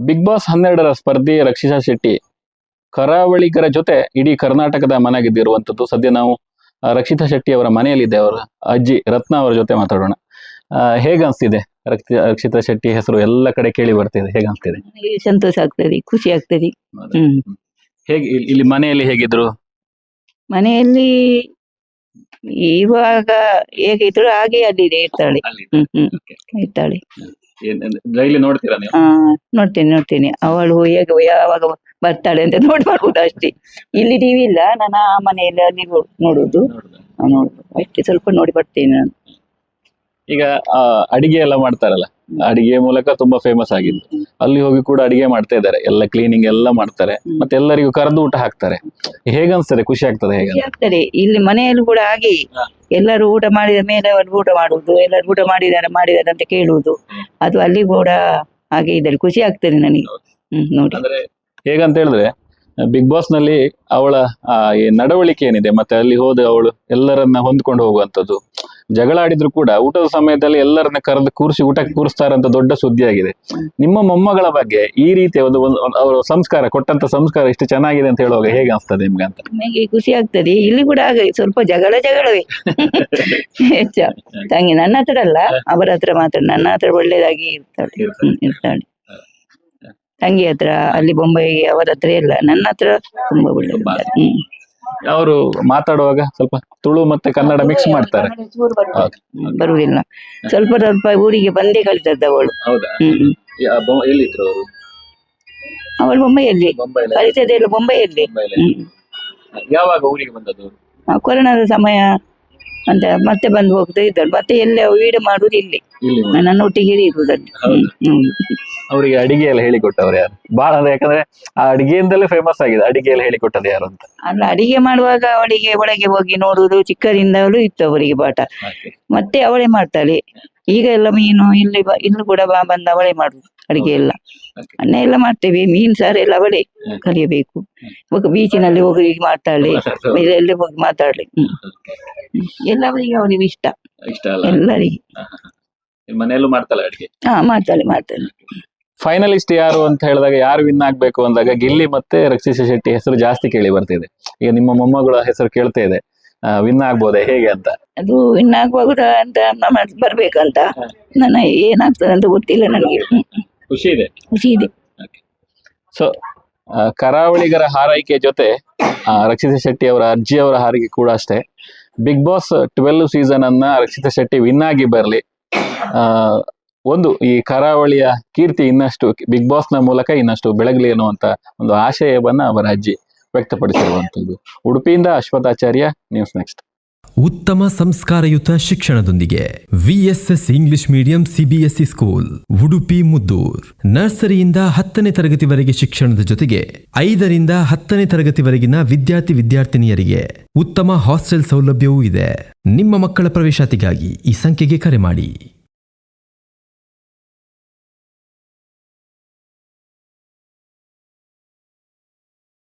Big boss ಹನ್ನೆರಡರ ಸ್ಪರ್ಧಿ ರಕ್ಷಿತಾ ಶೆಟ್ಟಿ. ಕರಾವಳಿಗರ ಜೊತೆ ಇಡೀ ಕರ್ನಾಟಕದ ಮನೆಗಿದ್ದಿರುವಂಥದ್ದು ಸದ್ಯ ನಾವು ರಕ್ಷಿತಾ ಶೆಟ್ಟಿ ಅವರ ಮನೆಯಲ್ಲಿದ್ದೆ ಅವರ. ಅಜ್ಜಿ ರತ್ನ ಅವರ ಜೊತೆ ಮಾತಾಡೋಣ. ಹೇಗ ಅನ್ಸ್ತಿದೆ ರಕ್ಷಿ- ರಕ್ಷಿತಾ ಶೆಟ್ಟಿ ಹೆಸರು ಎಲ್ಲ ಕಡೆ ಕೇಳಿ ಬರ್ತಿದೆ. ಹೇಗ್ ಅನ್ಸ್ತಿದೆ ಸಂತೋಷ ಆಗ್ತದೆ ಖುಷಿ ಆಗ್ತದೆ. ಹೇಗೆ ಇಲ್ಲಿ- ಮನೆಯಲ್ಲಿ ಹೇಗಿದ್ರು? ಮನೆಯಲ್ಲಿ ಇವಾಗ ಹೇಗಿದ್ರು ಹಾಗೆ ಅಲ್ಲಿದೆ ಇರ್ತಾಳೆ. ಇರ್ತಾಳೆ. ಡೈಲಿ ನೋಡ್ತೀರಾ ನೀವು? ನೋಡ್ತೀನಿ ನೋಡ್ತೀನಿ. ಅವಳು ಹೇಗೆ ಯಾವಾಗ ಬರ್ತಾಳೆ ಅಂತ ನೋಡಿ ಮಾಡ್ಬೋದು ಅಷ್ಟೇ. ಇಲ್ಲಿ ಟಿವಿ ಇಲ್ಲ ನಾನು ಆ ಮನೆಯಲ್ಲಿ ಅಲ್ಲಿ ನೋ- ನೋಡುದು. ಅಷ್ಟೇ ಸ್ವಲ್ಪ ನೋಡಿ ಬರ್ತೀನಿ ನಾನು. ಈಗ ಆ, ಅಡಿಗೆ ಎಲ್ಲ ಮಾಡ್ತಾರಲ್ಲ? ಅಡಿಗೆ ಮೂಲಕ ತುಂಬಾ ಫೇಮಸ್ ಆಗಿದ್ದು. ಅಲ್ಲಿ ಹೋಗಿ ಕೂಡ ಅಡಿಗೆ ಮಾಡ್ತಾ ಇದ್ದಾರೆ. ಎಲ್ಲ ಕ್ಲೀನಿಂಗ್ ಎಲ್ಲ ಮಾಡ್ತಾರೆ. ಮತ್ತೆ ಎಲ್ಲರಿಗೂ ಕರೆದು ಊಟ ಹಾಕ್ತಾರೆ. ಹೇಗನ್ಸ್ತದೆ? ಖುಷಿ ಆಗ್ತದೆ ಹೇಗೆ ಆಗ್ತದೆ. ಇಲ್ಲಿ ಮನೆಯಲ್ಲಿ ಕೂಡ ಹಾಗೆ. ಹಾ. ಎಲ್ಲರೂ ಊಟ ಮಾಡಿದ ಮೇಲೆ ಅವರು ಊಟ ಮಾಡುವುದು ಎಲ್ಲರೂ ಊಟ ಮಾಡಿದಾರೆ ಮಾಡಿದಾರೆ ಅಂತ ಕೇಳುವುದು. ಅದು ಅಲ್ಲಿ ಕೂಡ ಹಾಗೆ ಇದ್ದಾರೆ ಖುಷಿ ಆಗ್ತದೆ ನನಗೆ. ಹ್ಮ್ ನೋಡಿ. ಅಂದ್ರೆ ಹೇಗಂತ ಹೇಳಿದ್ರೆ ಬಿಗ್ ಬಾಸ್ನಲ್ಲಿ ಅವಳ ಆ, ಈ ನಡವಳಿಕೆ ಏನಿದೆ? ಮತ್ತೆ ಅಲ್ಲಿ ಹೋದ ಅವಳು ಎಲ್ಲರನ್ನ ಹೊಂದ್ಕೊಂಡು ಹೋಗುವಂತದ್ದು ಜಗಳ ಆಡಿದ್ರು ಕೂಡ ಊಟದ ಸಮಯದಲ್ಲಿ ಎಲ್ಲರನ್ನ ಕರೆದು ಕೂರಿಸಿ ಊಟಕ್ಕೆ ಕೂರಿಸ್ತಾರಂತ ದೊಡ್ಡ ಸುದ್ದಿ ಆಗಿದೆ ನಿಮ್ಮ ಮೊಮ್ಮಗಳ ಬಗ್ಗೆ ಈ ರೀತಿಯ ಒಂದು ಅವರ ಸಂಸ್ಕಾರ, ಕೊಟ್ಟಂತ ಸಂಸ್ಕಾರ ಇಷ್ಟು ಚೆನ್ನಾಗಿದೆ ಅಂತ ಹೇಳುವಾಗ ಹೇಗೆ ಅನ್ಸ್ತದೆ ನಿಮ್ಗೆ ಅಂತ? ನನಗೆ ಖುಷಿ ಆಗ್ತದೆ. ಇಲ್ಲಿ ಕೂಡ ಸ್ವಲ್ಪ ಜಗಳ ಜಗಳವೇ. ಹೆಚ್ಚ. ತಂಗಿ ನನ್ನ ಹತ್ರ ಅಲ್ಲ, ಅವರ ಹತ್ರ ಮಾತ್ರ. ನನ್ನ ಹತ್ರ ಒಳ್ಳೇದಾಗಿ ಇರ್ತಾಳೆ. ಇರ್ತಾಳೆ. ತಂಗಿ ಹತ್ರ, ಅಲ್ಲಿ ಬೊಂಬೈಗೆ ಅವರ ಹತ್ರ ಇಲ್ಲ ನನ್ನ ಹತ್ರ ತುಂಬಾ ಒಳ್ಳೆದಿದ್ದಾರೆ. ಹ್ಮ್. ಅವರು ಮಾತಾಡುವಾಗ ಸ್ವಲ್ಪ ತುಳು ಮತ್ತೆ ಕನ್ನಡ ಮಿಕ್ಸ್ ಮಾಡ್ತಾರೆ. ಬರುವುದಿಲ್ಲ. ಸ್ವಲ್ಪ ಸ್ವಲ್ಪ ಊರಿಗೆ ಬಂದೇ ಕಳಿತದ್ದ ಅವಳು ಹೌದಾ? ಹ್ಮ್ ಹ್ಮ್. ಎಲ್ಲಿದ್ರು ಅವರು? ಅವಳು ಬೊಂಬೈಯಲ್ಲಿ ಕಲಿತದೆ ಇಲ್ಲ ಬೊಂಬೈಯಲ್ಲಿ ಯಾವಾಗ ಊರಿಗೆ ಬಂದದ್ದು ಆ ಕೊರೋನಾದ ಸಮಯ ಅಂತ ಮತ್ತೆ ಬಂದು ಹೋಗ್ತಾ ಇದ್ದಾರೆ. ಮತ್ತೆ ಎಲ್ಲಿ ವೀಡು ಮಾಡೋದು ಇಲ್ಲಿ. ಇಲ್ಲಿ ನನ್ನ ಒಟ್ಟಿಗೆ ಇರುವುದಲ್ಲಿ ಹ್ಮ್ ಅವರಿಗೆ ಅಡಿಗೆ ಎಲ್ಲ ಹೇಳಿಕೊಟ್ಟವ್ರು ಯಾರು? ಬಹಳ ಅಂದ್ರೆ ಯಾಕಂದ್ರೆ ಆ ಅಡಿಗೆಯಿಂದಲೇ ಫೇಮಸ್ ಆಗಿದೆ. ಅಡಿಗೆ ಎಲ್ಲ ಹೇಳಿಕೊಟ್ಟದ್ದು ಯಾರು ಅಂತ. ಅಲ್ಲ ಅಡಿಗೆ ಮಾಡುವಾಗ ಅವಳಿಗೆ ಒಳಗೆ ಹೋಗಿ ನೋಡುವುದು ಚಿಕ್ಕದಿಂದಲೂ ಇತ್ತು ಅವರಿಗೆ ಪಾಠ. ಮತ್ತೆ ಅವಳೇ ಮಾಡ್ತಾಳೆ. ಈಗ ಎಲ್ಲ ಮೀನು ಇಲ್ಲಿ ಬ- ಇನ್ನು ಕೂಡ ಬಾ ಬಂದ ಅವಳೆ ಮಾಡುದು ಅಡಿಗೆ ಎಲ್ಲ. ಅನ್ನ ಎಲ್ಲ ಮಾಡ್ತೇವೆ ಮೀನ್ ಸಾರು ಎಲ್ಲ ಅವಳೆ ಕಲಿಯಬೇಕು. ಇವಾಗ ಬೀಚಿನಲ್ಲಿ ಹೋಗಿ ಈಗ ಮಾತಾಡ್ಲಿ ಎಲ್ಲಿ ಹೋಗಿ ಮಾತಾಡ್ಲಿ. ಹ್ಮ್. ಎಲ್ಲ ಅವರಿಗೆ ಇಷ್ಟ. ಇಷ್ಟ ಅಲ್ಲ? ಎಲ್ಲರಿಗೆ. ನಿಮ್ ಮನೆಯಲ್ಲೂ ಮಾಡ್ತಾಳೆ ಅಡಿಗೆ? ಹಾ ಮಾಡ್ತಾಳೆ ಮಾಡ್ತಾಳೆ. ಫೈನಲಿಸ್ಟ್ ಯಾರು ಅಂತ ಹೇಳಿದಾಗ ಯಾರು ವಿನ್ ಆಗ್ಬೇಕು ಅಂದಾಗ ಗಿಲ್ಲಿ ಮತ್ತೆ ರಕ್ಷಿಸ ಶೆಟ್ಟಿ ಹೆಸರು ಜಾಸ್ತಿ ಕೇಳಿ ಬರ್ತಿದೆ. ಈಗ ನಿಮ್ಮ ಮೊಮ್ಮಗಳ ಹೆಸರು ಕೇಳ್ತಾ ಇದೆ. ವಿನ್ ಆಗ್ಬೋದಾ? ಹೇಗೆ ಅಂತ? ಅದು ವಿನ್ ಆಗ್ಬಹುದ ಅಂತ ಬರ್ಬೇಕಂತ. ನನ್ನ ಏನಾಗ್ತದೆ ಅಂತ ಗೊತ್ತಿಲ್ಲ ನನಗೆ. ಖುಷಿ ಇದೆ? ಖುಷಿ ಇದೆ. ಸೊ ಕರಾವಳಿಗರ ಹಾರೈಕೆ ಜೊತೆ ಆ, ರಕ್ಷಿತಾ ಶೆಟ್ಟಿ ಅವರ ಅರ್ಜಿ ಅವರ ಹಾರೈಕೆ ಕೂಡ ಅಷ್ಟೇ. ಬಿಗ್ ಬಾಸ್ ಟ್ವೆಲ್ ಸೀಸನ್ ಅನ್ನ ರಕ್ಷಿತಾ ಶೆಟ್ಟಿ ವಿನ್ ಆಗಿ ಬರಲಿ. ಒಂದು ಈ ಕರಾವಳಿಯ ಕೀರ್ತಿ ಇನ್ನಷ್ಟು ಬಿಗ್ ಬಾಸ್ನ ಮೂಲಕ ಇನ್ನಷ್ಟು ಬೆಳಗಲಿ ಅನ್ನುವಂತ ಒಂದು ಆಶಯವನ್ನ ಅವರ ಅಜ್ಜಿ ವ್ಯಕ್ತಪಡಿಸಿರುವಂತದ್ದು ಉಡುಪಿಯಿಂದ ಅಶ್ವಥಾಚಾರ್ಯ ನ್ಯೂಸ್ ನೆಕ್ಸ್ಟ್ ಉತ್ತಮ ಸಂಸ್ಕಾರಯುತ ಶಿಕ್ಷಣದೊಂದಿಗೆ VSS English medium CBSE school Udupi, Muddur. ನರ್ಸರಿಯಿಂದ ಹತ್ತನೇ ತರಗತಿವರೆಗೆ ಶಿಕ್ಷಣದ ಜೊತೆಗೆ ಐದರಿಂದ ಹತ್ತನೇ ತರಗತಿವರೆಗಿನ ವಿದ್ಯಾರ್ಥಿ ವಿದ್ಯಾರ್ಥಿನಿಯರಿಗೆ ಉತ್ತಮ ಹಾಸ್ಟೆಲ್ ಸೌಲಭ್ಯವೂ ಇದೆ. ನಿಮ್ಮ ಮಕ್ಕಳ ಪ್ರವೇಶಾತಿಗಾಗಿ ಈ ಸಂಖ್ಯೆಗೆ ಕರೆ ಮಾಡಿ.